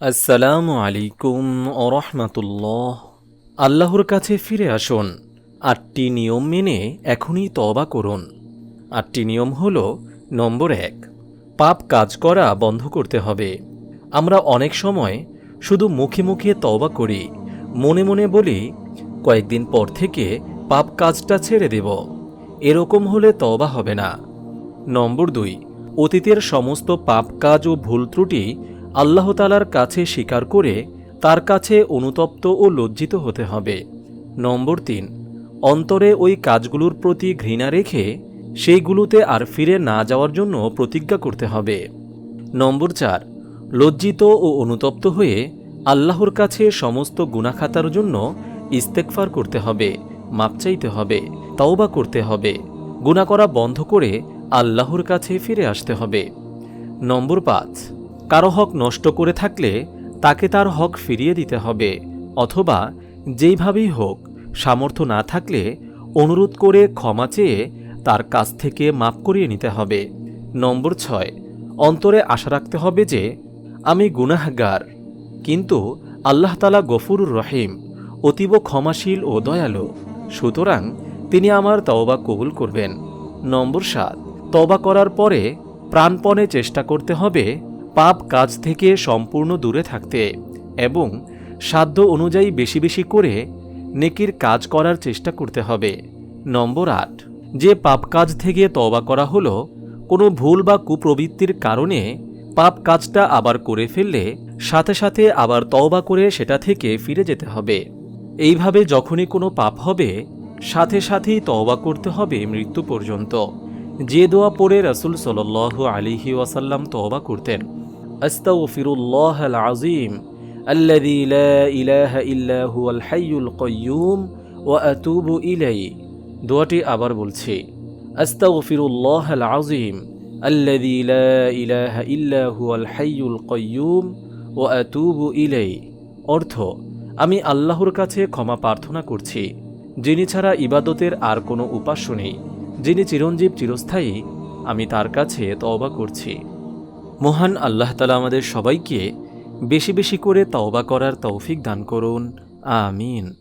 আসসালামু আলাইকুম রহমাতুল্লাহ। আল্লাহর কাছে ফিরে আসুন। আটটি নিয়ম মেনে এখনই তবা করুন। আটটি নিয়ম হল, নম্বর এক, পাপ কাজ করা বন্ধ করতে হবে। আমরা অনেক সময় শুধু মুখে মুখে তবা করি, মনে মনে বলি, কয়েকদিন পর থেকে পাপ কাজটা ছেড়ে দেব। এরকম হলে তবা হবে না। নম্বর দুই, অতীতের সমস্ত পাপ কাজ ও ভুল ত্রুটি আল্লাহ তালার কাছে স্বীকার করে তার কাছে অনুতপ্ত ও লজ্জিত হতে হবে। নম্বর তিন, অন্তরে ওই কাজগুলোর প্রতি ঘৃণা রেখে সেইগুলোতে আর ফিরে না যাওয়ার জন্য প্রতিজ্ঞা করতে হবে। নম্বর চার, লজ্জিত ও অনুতপ্ত হয়ে আল্লাহর কাছে সমস্ত গুণাখাতার জন্য ইস্তেকফার করতে হবে, মাপ চাইতে হবে, তাওবা করতে হবে গুণা করা বন্ধ করে আল্লাহর কাছে ফিরে আসতে হবে। নম্বর পাঁচ কারও হক নষ্ট করে থাকলে তাকে তার হক ফিরিয়ে দিতে হবে, অথবা যেইভাবেই হোক সামর্থ্য না থাকলে অনুরোধ করে ক্ষমা চেয়ে তার কাছ থেকে মাপ করিয়ে নিতে হবে। নম্বর ছয়, অন্তরে আশা রাখতে হবে যে আমি গুনাহগার, কিন্তু আল্লাহ তালা গফুরুর রহিম, অতীব ক্ষমাশীল ও দয়ালু, সুতরাং তিনি আমার তওবা কবুল করবেন। নম্বর সাত তবা করার পরে প্রাণপণে চেষ্টা করতে হবে পাপ কাজ থেকে সম্পূর্ণ দূরে থাকতে এবং সাধ্য অনুযায়ী বেশি বেশি করে নেকির কাজ করার চেষ্টা করতে হবে। নম্বর আট, যে পাপ কাজ থেকে তবা করা হলো, কোনো ভুল বা কুপ্রবৃত্তির কারণে পাপ কাজটা আবার করে ফেললে সাথে সাথে আবার তওবা করে সেটা থেকে ফিরে যেতে হবে। এইভাবে যখনই কোনো পাপ হবে, সাথে সাথেই তওবা করতে হবে মৃত্যু পর্যন্ত। যে দোয়া পড়ে রাসুল সাল আলিহি ওয়াসাল্লাম তওবা করতেন আস্তাগফিরুল্লাহ আল আজিম الذي لا إله إلا هو الحي القيوم وأتوب إليه দোয়াটি আবার বলছি আস্তাগফিরুল্লাহ আল আজিম الذي لا إله إلا هو الحي القيوم وأتوب إليه অর্থ আমি আল্লাহর কাছে ক্ষমা প্রার্থনা করছি যিনি ছাড়া ইবাদতের আর কোনো উপাস্য নেই যিনি চিরঞ্জীব চিরস্থায়ী আমি তার কাছে তওবা করছি মহান আল্লাহ তালা আমাদের সবাইকে বেশি বেশি করে তওবা করার তৌফিক দান করুন। আমিন।